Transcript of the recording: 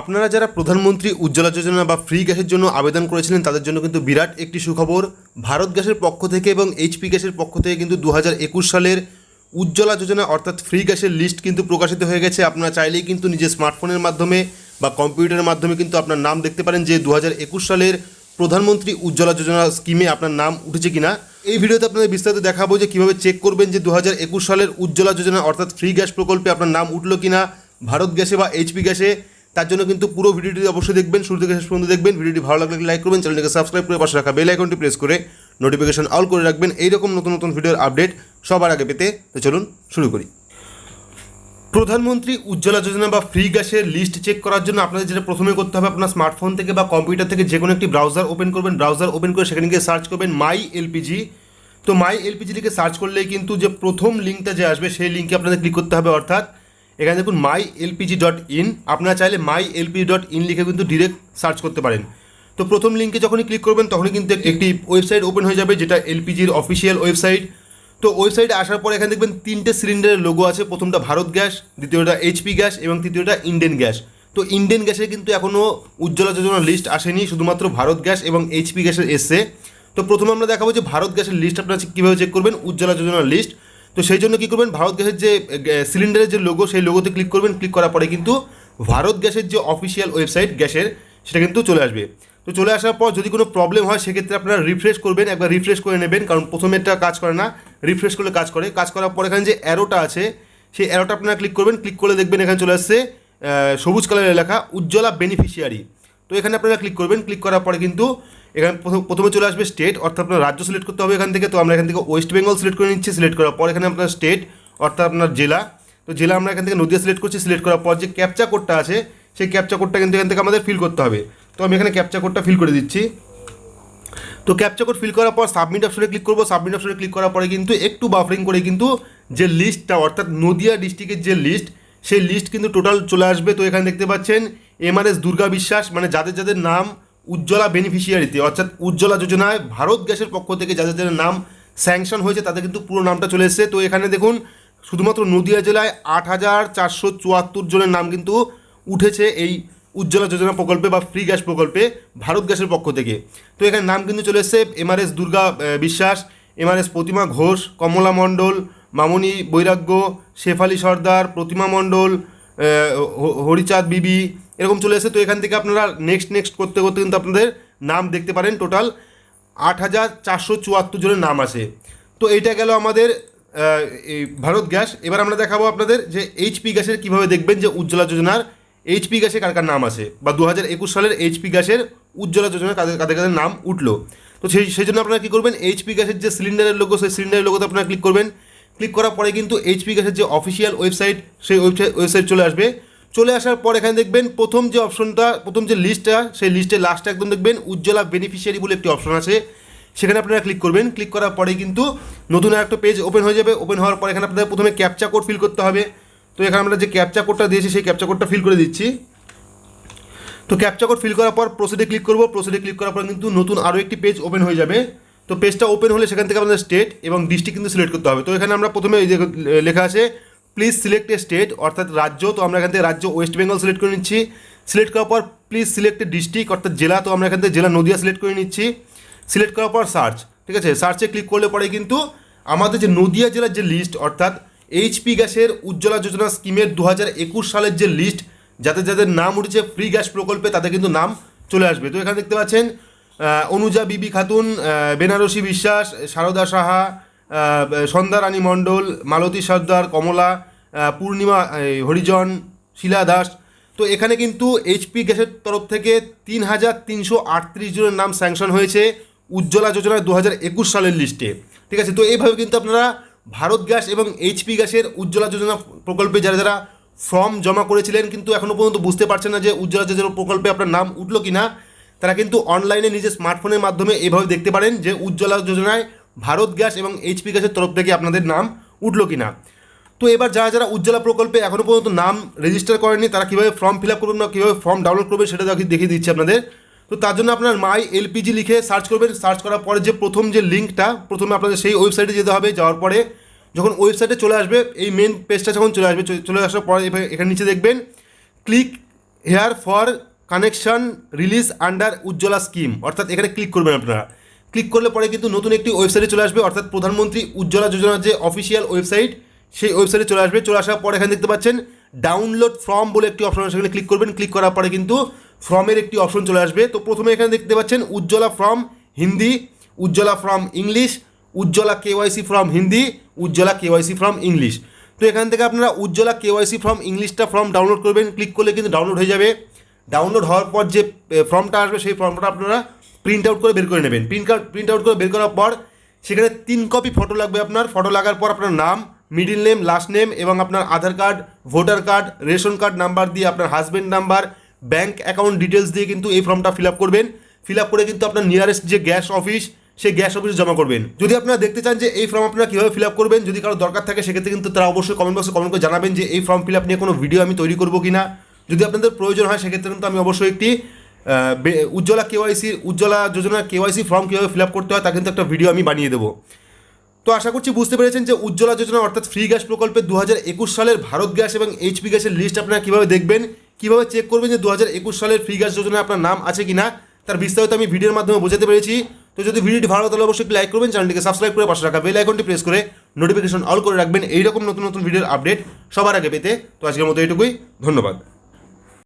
আপনারা যারা প্রধানমন্ত্রী উজ্জ্বলা যোজনা বা ফ্রি গ্যাসের জন্য আবেদন করেছিলেন, তাদের জন্য কিন্তু বিরাট একটি সুখবর। ভারত গ্যাসের পক্ষ থেকে এবং এইচপি গ্যাসের পক্ষ থেকে কিন্তু দু হাজার একুশ সালের উজ্জ্বলা যোজনা অর্থাৎ ফ্রি গ্যাসের লিস্ট কিন্তু প্রকাশিত হয়ে গেছে। আপনারা চাইলেই কিন্তু নিজের স্মার্টফোনের মাধ্যমে বা কম্পিউটারের মাধ্যমে কিন্তু আপনার নাম দেখতে পারেন যে দু হাজার একুশ সালের প্রধানমন্ত্রী উজ্জ্বলা যোজনা স্কিমে আপনার নাম উঠেছে কিনা। এই ভিডিওতে আপনাদের বিস্তারিত দেখাবো যে কীভাবে চেক করবেন যে দু হাজার একুশ সালের উজ্জ্বলা যোজনা অর্থাৎ ফ্রি গ্যাস প্রকল্পে আপনার নাম উঠল কিনা। ভারত গ্যাসে বা এইচপি গ্যাসে তার জন্য কিন্তু পুরো ভিডিওটি অবশ্যই দেখবেন, শুরু থেকে শেষ পর্যন্ত দেখবেন। ভিডিওটি ভালো লাগলে লাইক করবেন চ্যানেলটিকে সাবস্ক্রাইব করে পাশে রাখা বেল আইকনটি প্রেস করে নোটিফিকেশন অল করে রাখবেন। এইরকম নতুন নতুন ভিডিওর আপডেট সবার আগে পেতে। তো চলুন শুরু করি। প্রধানমন্ত্রী উজ্জ্বলা যোজনা বা ফ্রি গ্যাসের লিস্ট চেক করার জন্য আপনাদের যেটা প্রথমে করতে হবে, আপনার স্মার্টফোন থেকে বা কম্পিউটার থেকে যে কোনো একটি ব্রাউজার ওপেন করবেন। ব্রাউজার ওপেন করে সেখানে গিয়ে সার্চ করবেন মাই এলপিজি তো মাই এলপিজি লিখে সার্চ করলেই কিন্তু যে প্রথম লিঙ্কটা যে আসবে, সেই লিঙ্কে আপনাদের ক্লিক করতে হবে। অর্থাৎ এখানে দেখুন মাই এলপিজি ডট ইন আপনারা চাইলে মাই এলপিজি ডট ইন লিখে কিন্তু ডিরেক্ট সার্চ করতে পারেন। তো প্রথম লিঙ্কে যখনই ক্লিক করবেন, তখনই কিন্তু একটি ওয়েবসাইট ওপেন হয়ে যাবে, যেটা এলপিজির অফিসিয়াল ওয়েবসাইট তো ওয়েবসাইটে আসার পর এখানে দেখবেন তিনটে সিলিন্ডারের লোগো আছে, প্রথমটা ভারত গ্যাস, দ্বিতীয়টা এইচপি গ্যাস এবং তৃতীয়টা ইন্ডিয়ান গ্যাস। তো ইন্ডিয়ান গ্যাসের কিন্তু এখনও উজ্জ্বলা যোজনার লিস্ট আসেনি, শুধুমাত্র ভারত গ্যাস এবং এইচপি গ্যাসের এসছে তো প্রথমে আমরা দেখাবো যে ভারত গ্যাসের লিস্ট আপনারা কীভাবে চেক করবেন, উজ্জ্বলা যোজনার লিস্ট তো সেই জন্য কী করবেন? ভারত গ্যাসের যে সিলিন্ডারের যে লোগো সেই লোগোতে ক্লিক করবেন। ক্লিক করার পরে কিন্তু ভারত গ্যাসের যে অফিসিয়াল ওয়েবসাইট গ্যাসের, সেটা কিন্তু চলে আসবে। তো চলে আসার পর যদি কোনো প্রবলেম হয়, সেক্ষেত্রে আপনারা রিফ্রেশ করবেন, একবার রিফ্রেশ করে নেবেন। কারণ প্রথমে এটা কাজ করে না রিফ্রেশ করলে কাজ করে। কাজ করার পর এখানে যে অ্যারোটা আছে, সেই অ্যারোটা আপনারা ক্লিক করবেন। ক্লিক করলে দেখবেন এখানে চলে আসছে সবুজ কালারের লেখা, উজ্জ্বলা বেনিফিশিয়ারি তো এখানে আপনারা ক্লিক করবেন। ক্লিক করার পরে কিন্তু এখানে প্রথম- চলে আসবে স্টেট অর্থাৎ আপনার রাজ্য সিলেক্ট করতে হবে এখান থেকে। তো আমরা এখান থেকে ওয়েস্ট বেঙ্গল সিলেক্ট করে নিচ্ছি সিলেক্ট করার পর এখানে আপনার স্টেট অর্থাৎ আপনার জেলা। তো জেলা আমরা এখান থেকে নদিয়া সিলেক্ট করছি সিলেক্ট করার পর যে ক্যাপচা কোডটা আছে, সেই ক্যাপচা কোডটা কিন্তু এখান থেকে আমাদের ফিল করতে হবে। তো আমি এখানে ক্যাপচা কোডটা ফিল করে দিচ্ছি। তো ক্যাপচা কোড ফিল করার পর সাবমিট অপশনে ক্লিক করব। সাবমিট অপশনে ক্লিক করার পরে কিন্তু একটু বাফারিং করে কিন্তু যে লিস্টটা অর্থাৎ নদিয়া ডিস্ট্রিক্টের যে লিস্ট সেই লিস্ট কিন্তু টোটাল চলে আসবে। তো এখানে দেখতে পাচ্ছেন এমআরএস দুর্গা বিশ্বাস মানে যাদের যাদের নাম উজ্জ্বলা বেনিফিশিয়ারিতে অর্থাৎ উজ্জ্বলা যোজনায় ভারত গ্যাসের পক্ষ থেকে যাদের যাদের নাম স্যাংশন হয়েছে, তাদের কিন্তু পুরো নামটা চলে এসেছে। তো এখানে দেখুন, শুধুমাত্র নদিয়া জেলায় আট হাজার চারশো চুয়াত্তর জনের নাম কিন্তু উঠেছে এই উজ্জ্বলা যোজনা প্রকল্পে বা ফ্রি গ্যাস প্রকল্পে ভারত গ্যাসের পক্ষ থেকে। তো এখানে নাম কিন্তু চলে এসছে এমআরএস দুর্গা বিশ্বাস এমআরএস প্রতিমা ঘোষ, কমলা মণ্ডল, মামনি বৈরাগ্য, শেফালি সর্দার, প্রতিমা মণ্ডল হরিচাঁদ বিবি এরকম চলে এসেছে। তো এখান থেকে আপনারা নেক্সট নেক্সট করতে করতে কিন্তু আপনাদের নাম দেখতে পারেন। টোটাল আট হাজার চারশো চুয়াত্তর জনের নাম আছে। তো এইটা গেল আমাদের এই ভারত গ্যাস। এবার আমরা দেখাবো আপনাদের যে এইচপি গ্যাসের কীভাবে দেখবেন যে উজ্জ্বলা যোজনার এইচপি গ্যাসে কার কার নাম আছে। বা দু হাজার একুশ সালের এইচপি গ্যাসের উজ্জ্বলা যোজনার কাদের কাদের কাদের নাম উঠল। তো সেই সেই জন্য আপনারা কী করবেন এইচপি গ্যাসের যে সিলিন্ডারের লোগো সেই সিলিন্ডারের লোগোতে আপনারা ক্লিক করবেন। ক্লিক করার পরে কিন্তু এইচপি গ্যাসের যে অফিসিয়াল ওয়েবসাইট সেই ওয়েবসাইট ওয়েবসাইট চলে আসবে। চলে আসার পর এখানে দেখবেন প্রথম যে অপশনটা প্রথম যে লিস্টটা সেই লাস্টে একদম দেখবেন উজ্জ্বলা বেনিফিশিয়ারি বলে একটি অপশন আছে। সেখানে আপনারা ক্লিক করবেন। ক্লিক করার পরে কিন্তু নতুন একটা পেজ ওপেন হয়ে যাবে। ওপেন হওয়ার পর এখানে আপনাদের প্রথমে ক্যাপচা কোড ফিল করতে হবে। তো এখানে আমরা যে ক্যাপচা কোডটা দিয়েছি, সেই ক্যাপচা কোডটা ফিল করে দিচ্ছি। তো ক্যাপচা কোড ফিল করার পর প্রসিডে ক্লিক করব। প্রসিডে ক্লিক করার পর কিন্তু নতুন আরও একটি পেজ ওপেন হয়ে যাবে। তো পেজটা ওপেন হলে সেখান থেকে আমাদের স্টেট এবং ডিস্ট্রিক্ট কিন্তু সিলেক্ট করতে হবে। তো এখানে আমরা প্রথমে লেখা আছে প্লিজ সিলেক্ট এ স্টেট অর্থাৎ রাজ্য, তো আমরা এখান থেকে রাজ্য ওয়েস্ট বেঙ্গল সিলেক্ট করে নিচ্ছি। সিলেক্ট করার পর প্লিজ সিলেক্ট এ ডিস্ট্রিক্ট অর্থাৎ জেলা, তো আমরা এখান থেকে জেলা নদিয়া সিলেক্ট করে নিচ্ছি। সিলেক্ট করার পর সার্চ ঠিক আছে? সার্চে ক্লিক করলে পরে কিন্তু আমাদের যে নদিয়া জেলার যে লিস্ট অর্থাৎ এইচপি গ্যাসের উজ্জ্বলা যোজনা স্কিমের দু হাজার একুশ সালের যে লিস্ট যাদের যাদের নাম উঠেছে ফ্রি গ্যাস প্রকল্পে, তাদের কিন্তু নাম চলে আসবে। তো এখানে দেখতে পাচ্ছেন অনুজা বিবি খাতুন বেনারসি বিশ্বাস, সারদা সাহা আহ, সন্ধ্যা রানী মণ্ডল মালতী সর্দার কমলা পূর্ণিমা হরিজন শিলা দাস। তো এখানে কিন্তু এইচপি গ্যাসের তরফ থেকে তিন হাজার তিনশো আটত্রিশ জনের নাম স্যাংশন হয়েছে উজ্জ্বলা যোজনা দু হাজার একুশ সালের লিস্টে। ঠিক আছে তো এইভাবে কিন্তু আপনারা ভারত গ্যাস এবং এইচপি গ্যাসের উজ্জ্বলা যোজনা প্রকল্পে যারা যারা ফর্ম জমা করেছিলেন কিন্তু এখনও পর্যন্ত বুঝতে পারছেন না যে উজ্জ্বলা যোজনা প্রকল্পে আপনার নাম উঠল কি না তারা কিন্তু অনলাইনে নিজের স্মার্টফোনের মাধ্যমে এভাবে দেখতে পারেন যে উজ্জ্বলা যোজনায় ভারত গ্যাস এবং এইচপি গ্যাসের তরফ থেকে আপনাদের নাম উঠল কি না তো এবার যারা যারা উজ্জ্বলা প্রকল্পে এখনও পর্যন্ত নাম রেজিস্টার করেনি তারা কীভাবে ফর্ম ফিল আপ করবেন না কীভাবে ফর্ম ডাউনলোড করবেন সেটা দেখি দেখিয়ে দিচ্ছি আপনাদের। তো তার জন্য আপনার মাই এলপিজি লিখে সার্চ করবেন। সার্চ করার পরে যে প্রথম যে লিঙ্কটা প্রথমে আপনাদের সেই ওয়েবসাইটে যেতে হবে। যাওয়ার পরে যখন ওয়েবসাইটে চলে আসবে, এই মেন পেজটা যখন চলে আসবে চলে আসার পরে এখানে নিচে দেখবেন click here for connection release under Ujjwala scheme অর্থাৎ এখানে ক্লিক করবেন আপনারা। ক্লিক করলে পরে কিন্তু নতুন একটি ওয়েবসাইটে চলে আসবে, অর্থাৎ প্রধানমন্ত্রী উজ্জ্বলা যোজনার যে অফিসিয়াল ওয়েবসাইট সেই ওয়েবসাইটে চলে আসবে। চলে আসার পরে এখানে দেখতে পাচ্ছেন ডাউনলোড ফর্ম বলে একটি অপশন সেখানে ক্লিক করবেন ক্লিক করার পরে কিন্তু ফর্মের একটি অপশন চলে আসবে। তো প্রথমে এখানে দেখতে পাচ্ছেন, Ujjwala form Hindi, Ujjwala form English Ujjwala KYC form Hindi, Ujjwala KYC form English তো এখান থেকে আপনারা উজ্জ্বলা কেওয়াইসি ফর্ম ইংলিশটা ফর্ম ডাউনলোড করবেন। ক্লিক করলে কিন্তু ডাউনলোড হয়ে যাবে। ডাউনলোড হওয়ার পর যে ফর্মটা আসবে, সেই ফর্মটা আপনারা প্রিন্ট আউট করে বের করে নেবেন। প্রিন্ট প্রিন্ট আউট করে বের করার পর সেখানে তিন কপি ফটো লাগবে আপনার। ফটো লাগার পর আপনার নাম মিডিল নেম লাস্ট নেম এবং আপনার Aadhaar card voter card ration card number দিয়ে আপনার husband number bank account details দিয়ে কিন্তু এই ফর্মটা ফিল আপ করবেন। ফিল আপ করে কিন্তু আপনার নিয়ারেস্ট যে গ্যাস অফিস সেই গ্যাস অফিসে জমা করবেন। যদি আপনারা দেখতে চান যে এই ফর্ম আপনারা কীভাবে ফিল আপ করবেন, যদি কারও দরকার থাকে সেক্ষেত্রে কিন্তু তারা অবশ্যই কমেন্ট বক্সে কমেন্ট করে জানাবেন যে এই ফর্ম ফিল নিয়ে কোনো ভিডিও আমি তৈরি করব কি না যদি আপনাদের প্রয়োজন হয় সেক্ষেত্রে কিন্তু আমি অবশ্যই একটি উজ্জ্বলা কেওয়াইসি উজ্জ্বলা যোজনার কেওয়াইসি ফর্ম কীভাবে ফিল আপ করতে হয় তা কিন্তু একটা ভিডিও আমি বানিয়ে দেবো। তো আশা করছি বুঝতে পেরেছেন যে উজ্জ্বলা যোজনা অর্থাৎ ফ্রি গ্যাস প্রকল্পে দু হাজার একুশ সালের ভারত গ্যাস এবং এইচপি গ্যাসের লিস্ট আপনারা কীভাবে দেখবেন, কীভাবে চেক করবেন যে দু হাজার একুশ সালের ফ্রি গ্যাস যোজনায় আপনার নাম আছে কি না তার বিস্তারিত আমি ভিডিওর মাধ্যমে বোঝাতে পেরেছি। তো যদি ভিডিওটি ভালো তাহলে অবশ্যই লাইক করবেন চ্যানেলটিকে সাবস্ক্রাইব করে পাশে রাখা বেল আইকনটি প্রেস করে নোটিফিকেশন অল করে রাখবেন। এইরকম নতুন নতুন ভিডিওর আপডেট সবার আগে পেতে। তো আজকের মতো এইটুকুই, ধন্যবাদ।